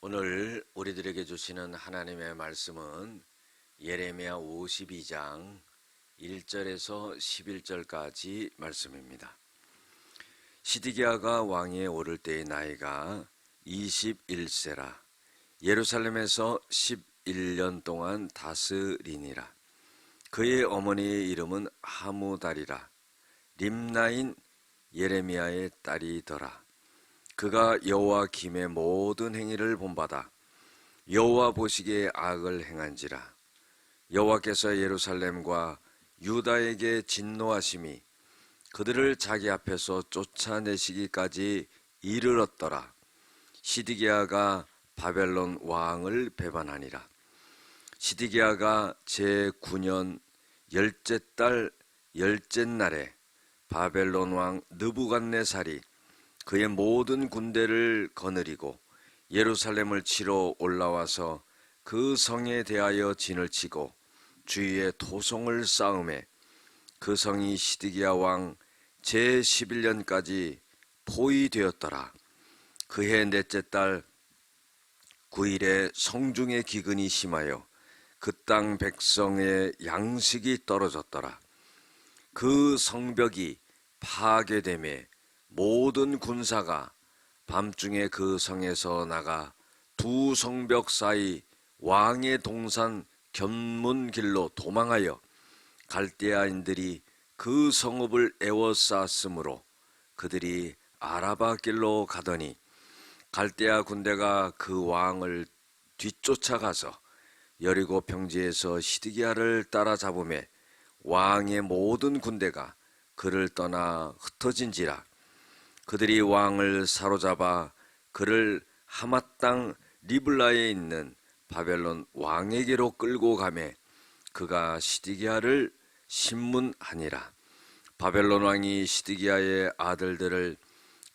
오늘 우리들에게 주시는 하나님의 말씀은 예레미야 52장 1절에서 11절까지 말씀입니다. 시디기야가 왕위에 오를 때의 나이가 21세라. 예루살렘에서 11년 동안 다스리니라. 그의 어머니의 이름은 하무달이라. 림나인 예레미야의 딸이더라 그가 여호와 김의 모든 행위를 본받아 여호와 보시기에 악을 행한지라. 여호와께서 예루살렘과 유다에게 진노하심이 그들을 자기 앞에서 쫓아내시기까지 이르렀더라. 시디기야가 바벨론 왕을 배반하니라. 시디기야가 제9년 열째 달 열째 날에 바벨론 왕 느부갓네살이 그의 모든 군대를 거느리고 예루살렘을 치러 올라와서 그 성에 대하여 진을 치고 주위에 도성을 쌓음에 그 성이 시드기야 왕 제11년까지 포위되었더라. 그해 넷째 달 9일에 성중의 기근이 심하여 그 땅 백성의 양식이 떨어졌더라. 그 성벽이 파괴됨에 모든 군사가 밤중에 그 성에서 나가 두 성벽 사이 왕의 동산 견문길로 도망하여 갈대아인들이 그 성읍을 에워쌌으므로 그들이 아라바 길로 가더니 갈대아 군대가 그 왕을 뒤쫓아가서 여리고 평지에서 시드기야를 따라잡음에 왕의 모든 군대가 그를 떠나 흩어진지라 그들이 왕을 사로잡아 그를 하맛 땅 리블라에 있는 바벨론 왕에게로 끌고 가매 그가 시디기야를 신문하니라. 바벨론 왕이 시디기야의 아들들을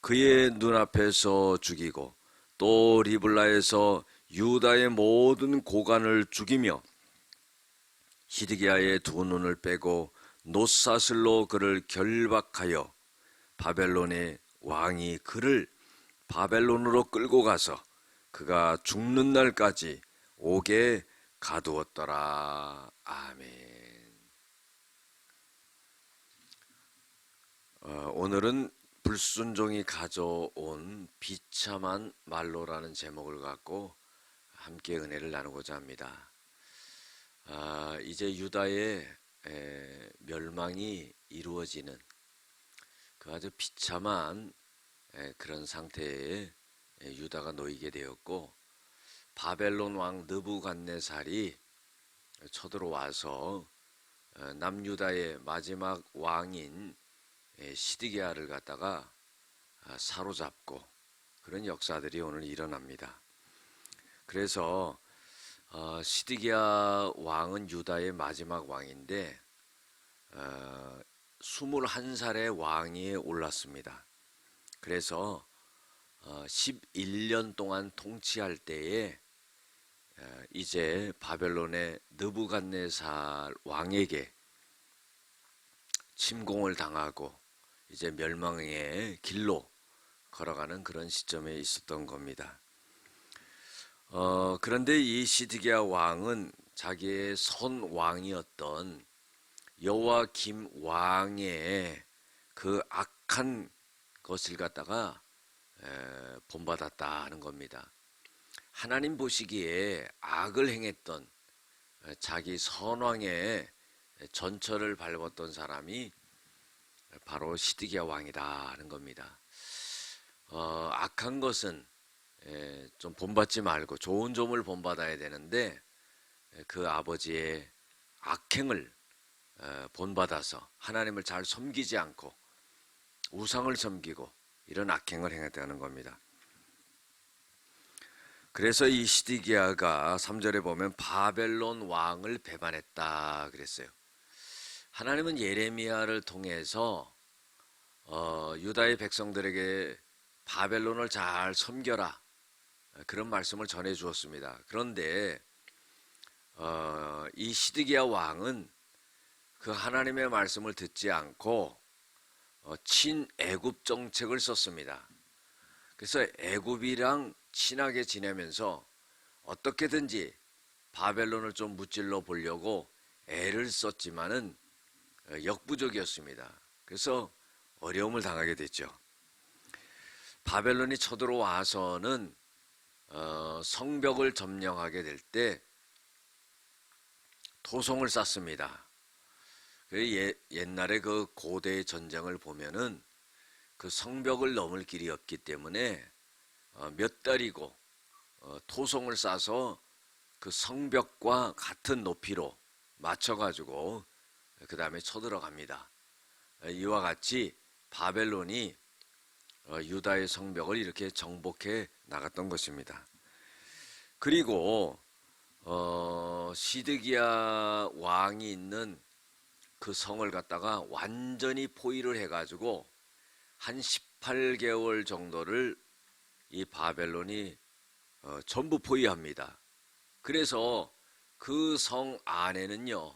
그의 눈앞에서 죽이고 또 리블라에서 유다의 모든 고관을 죽이며 시디기야의 두 눈을 빼고 노사슬로 그를 결박하여 바벨론의 왕이 그를 바벨론으로 끌고 가서 그가 죽는 날까지 옥에 가두었더라. 아멘. 어, 오늘은 불순종이 가져온 비참한 말로라는 제목을 갖고 함께 은혜를 나누고자 합니다. 아, 이제 유다의 에, 멸망이 이루어지는 그 아주 비참한 에, 그런 상태에 에, 유다가 놓이게 되었고 바벨론 왕 느부갓네살이 쳐들어와서 어, 남유다의 마지막 왕인 에, 시드기야를 갖다가 아, 사로잡고 그런 역사들이 오늘 일어납니다. 그래서 어, 시드기야 왕은 유다의 마지막 왕인데 어, 21살의 왕위에 올랐습니다. 그래서 어, 11년 동안 통치할 때에 어, 이제 바벨론의 느부갓네살 왕에게 침공을 당하고 이제 멸망의 길로 걸어가는 그런 시점에 있었던 겁니다. 어, 그런데 이 시드기야 왕은 자기의 선 왕이었던 여호와 김 왕의 그 악한 것을 갖다가 에, 본받았다 하는 겁니다. 하나님 보시기에 악을 행했던 에, 자기 선왕의 전철을 밟았던 사람이 바로 시드기야 왕이다 하는 겁니다. 어, 악한 것은 에, 좀 본받지 말고 좋은 점을 본받아야 되는데 에, 그 아버지의 악행을 에, 본받아서 하나님을 잘 섬기지 않고 우상을 섬기고 이런 악행을 행했다는 겁니다. 그래서 이 시디기야가 3절에 보면 바벨론 왕을 배반했다 그랬어요. 하나님은 예레미야를 통해서 어, 유다의 백성들에게 바벨론을 잘 섬겨라 그런 말씀을 전해 주었습니다. 그런데 어, 이 시드기야 왕은 그 하나님의 말씀을 듣지 않고 어, 친애굽 정책을 썼습니다. 그래서 애굽이랑 친하게 지내면서 어떻게든지 바벨론을 좀 무찔러 보려고 애를 썼지만은 어, 역부족이었습니다. 그래서 어려움을 당하게 됐죠. 바벨론이 쳐들어와서는 어, 성벽을 점령하게 될 때 토성을 쌓습니다. 그 예, 옛날에 그 고대 전쟁을 보면은 그 성벽을 넘을 길이 없기 때문에 어, 몇 달이고 어, 토성을 싸서 그 성벽과 같은 높이로 맞춰가지고 그 다음에 쳐들어갑니다. 어, 이와 같이 바벨론이 어, 유다의 성벽을 이렇게 정복해 나갔던 것입니다. 그리고 어, 시드기야 왕이 있는 그 성을 갖다가 완전히 포위를 해가지고 한 18개월 정도를 이 바벨론이 어, 전부 포위합니다. 그래서 그 성 안에는요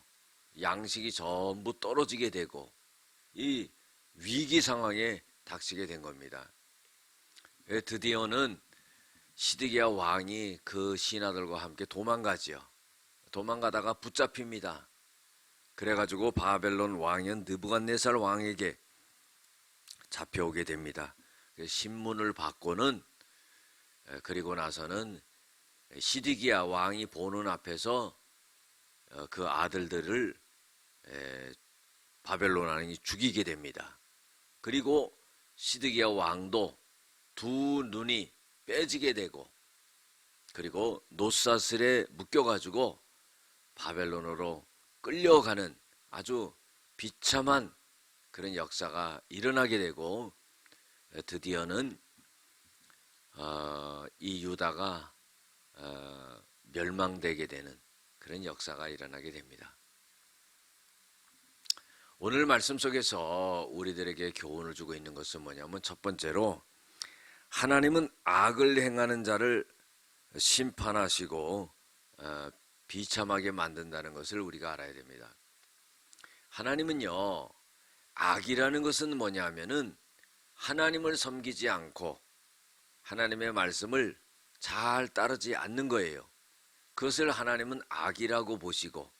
양식이 전부 떨어지게 되고 이 위기 상황에 닥치게 된 겁니다. 예, 드디어는 시드기야 왕이 그 신하들과 함께 도망가지요. 도망가다가 붙잡힙니다. 그래가지고 바벨론 왕인 느부갓네살 왕에게 잡혀오게 됩니다. 그 신문을 받고는 에, 그리고 나서는 시드기야 왕이 보는 앞에서 어, 그 아들들을 에, 바벨론 왕이 죽이게 됩니다. 그리고 시드기야 왕도 두 눈이 빼지게 되고 그리고 노사슬에 묶여가지고 바벨론으로 끌려가는 아주 비참한 그런 역사가 일어나게 되고 드디어는 어, 이 유다가 어, 멸망되게 되는 그런 역사가 일어나게 됩니다. 오늘 말씀 속에서 우리들에게 교훈을 주고 있는 것은 뭐냐면 첫 번째로 하나님은 악을 행하는 자를 심판하시고 어, 비참하게 만든다는 것을 우리가 알아야 됩니다. 하나님은요 악이라는 것은 뭐냐면은 하나님을 섬기지 않고 하나님의 말씀을 잘 따르지 않는 거예요. 그것을 하나님은 악이라고 보시고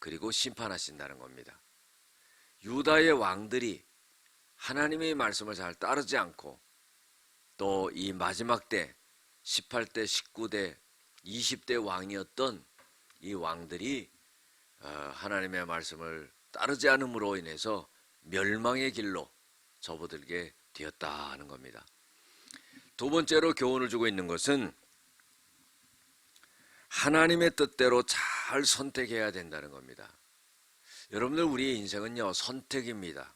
그리고 심판하신다는 겁니다. 유다의 왕들이 하나님의 말씀을 잘 따르지 않고 또 이 마지막 때 18대, 19대, 20대 왕이었던 이 왕들이 어, 하나님의 말씀을 따르지 않음으로 인해서 멸망의 길로 접어들게 되었다 하는 겁니다. 두 번째로 교훈을 주고 있는 것은 하나님의 뜻대로 잘 선택해야 된다는 겁니다. 여러분들 우리의 인생은요 선택입니다.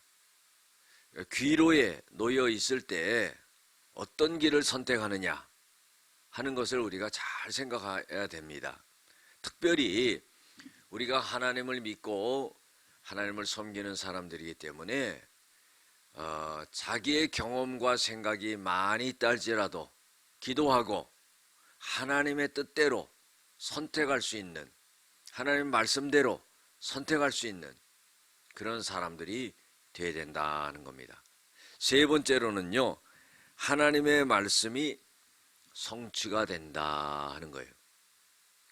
귀로에 놓여 있을 때 어떤 길을 선택하느냐 하는 것을 우리가 잘 생각해야 됩니다. 특별히 우리가 하나님을 믿고 하나님을 섬기는 사람들이기 때문에 어, 자기의 경험과 생각이 많이 있다 할지라도 기도하고 하나님의 뜻대로 선택할 수 있는 하나님 말씀대로 선택할 수 있는 그런 사람들이 되어야 된다는 겁니다. 세 번째로는요, 하나님의 말씀이 성취가 된다 하는 거예요.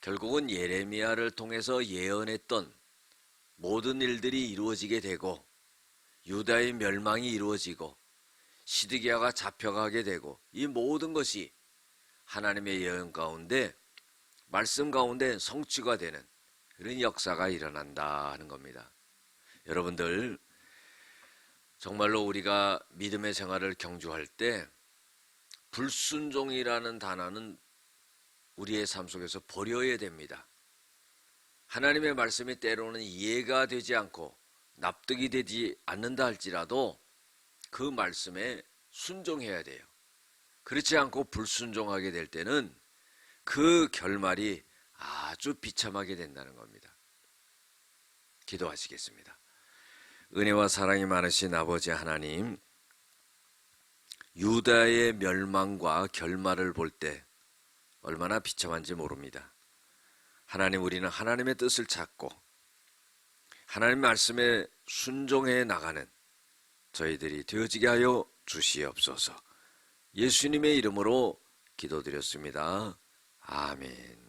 결국은 예레미야를 통해서 예언했던 모든 일들이 이루어지게 되고 유다의 멸망이 이루어지고 시드기야가 잡혀가게 되고 이 모든 것이 하나님의 예언 가운데 말씀 가운데 성취가 되는 그런 역사가 일어난다 하는 겁니다. 여러분들 정말로 우리가 믿음의 생활을 경주할 때 불순종이라는 단어는 우리의 삶 속에서 버려야 됩니다. 하나님의 말씀이 때로는 이해가 되지 않고 납득이 되지 않는다 할지라도 그 말씀에 순종해야 돼요. 그렇지 않고 불순종하게 될 때는 그 결말이 아주 비참하게 된다는 겁니다. 기도하시겠습니다. 은혜와 사랑이 많으신 아버지 하나님, 유다의 멸망과 결말을 볼 때 얼마나 비참한지 모릅니다. 하나님, 우리는 하나님의 뜻을 찾고 하나님 말씀에 순종해 나가는 저희들이 되어지게 하여 주시옵소서. 예수님의 이름으로 기도드렸습니다. 아멘.